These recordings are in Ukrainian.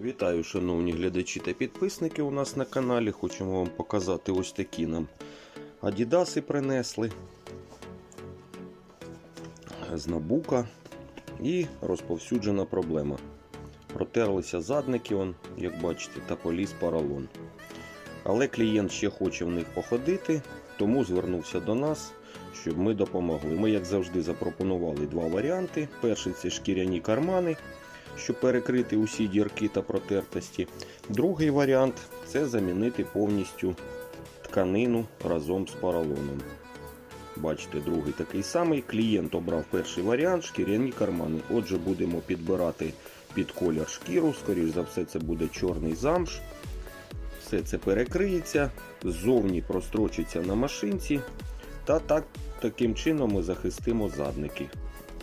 Вітаю, шановні глядачі та підписники у нас на каналі. Хочемо вам показати ось такі нам адідаси принесли з набука і розповсюджена проблема. Протерлися задники, он, як бачите, та поліз поролон. Але клієнт ще хоче в них походити, тому звернувся до нас, щоб ми допомогли. Ми, як завжди, запропонували два варіанти. Перший це шкіряні кармани щоб перекрити усі дірки та протертості. Другий варіант це замінити повністю тканину разом з поролоном. Бачите, другий такий самий. Клієнт обрав перший варіант шкіряні кармани. Отже, будемо підбирати під колір шкіру. Скоріш за все, це буде чорний замш. Все це перекриється, ззовні прострочиться на машинці. Та так, таким чином ми захистимо задники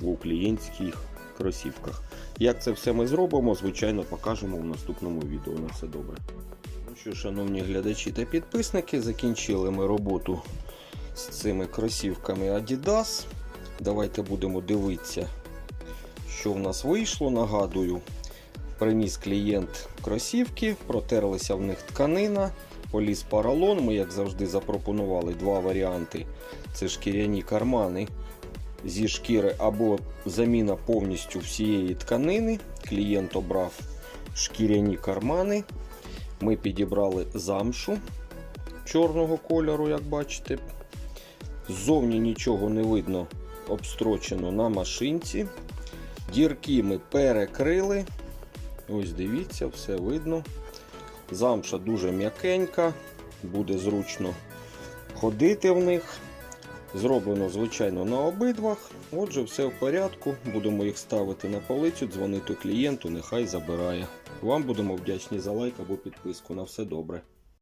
у клієнтських кросівках. Як це все ми зробимо, звичайно, покажемо в наступному відео. На все добре. Ну що, шановні глядачі та підписники, закінчили ми роботу з цими кросівками Adidas. Давайте будемо дивитися, що в нас вийшло. Нагадую, приніс клієнт кросівки, протерлися в них тканина, поліз поролон. Ми, як завжди, запропонували два варіанти: це шкіряні кармани зі шкіри або заміна повністю всієї тканини. Клієнт обрав шкіряні кармани. Ми підібрали замшу чорного кольору, як бачите. Ззовні нічого не видно, обстрочено на машинці. Дірки ми перекрили. Ось дивіться, все видно. Замша дуже м'якенька, буде зручно ходити в них. Зроблено, звичайно, на обидвах. Отже, все в порядку. Будемо їх ставити на полицю, дзвонити клієнту, нехай забирає. Вам будемо вдячні за лайк або підписку. На все добре.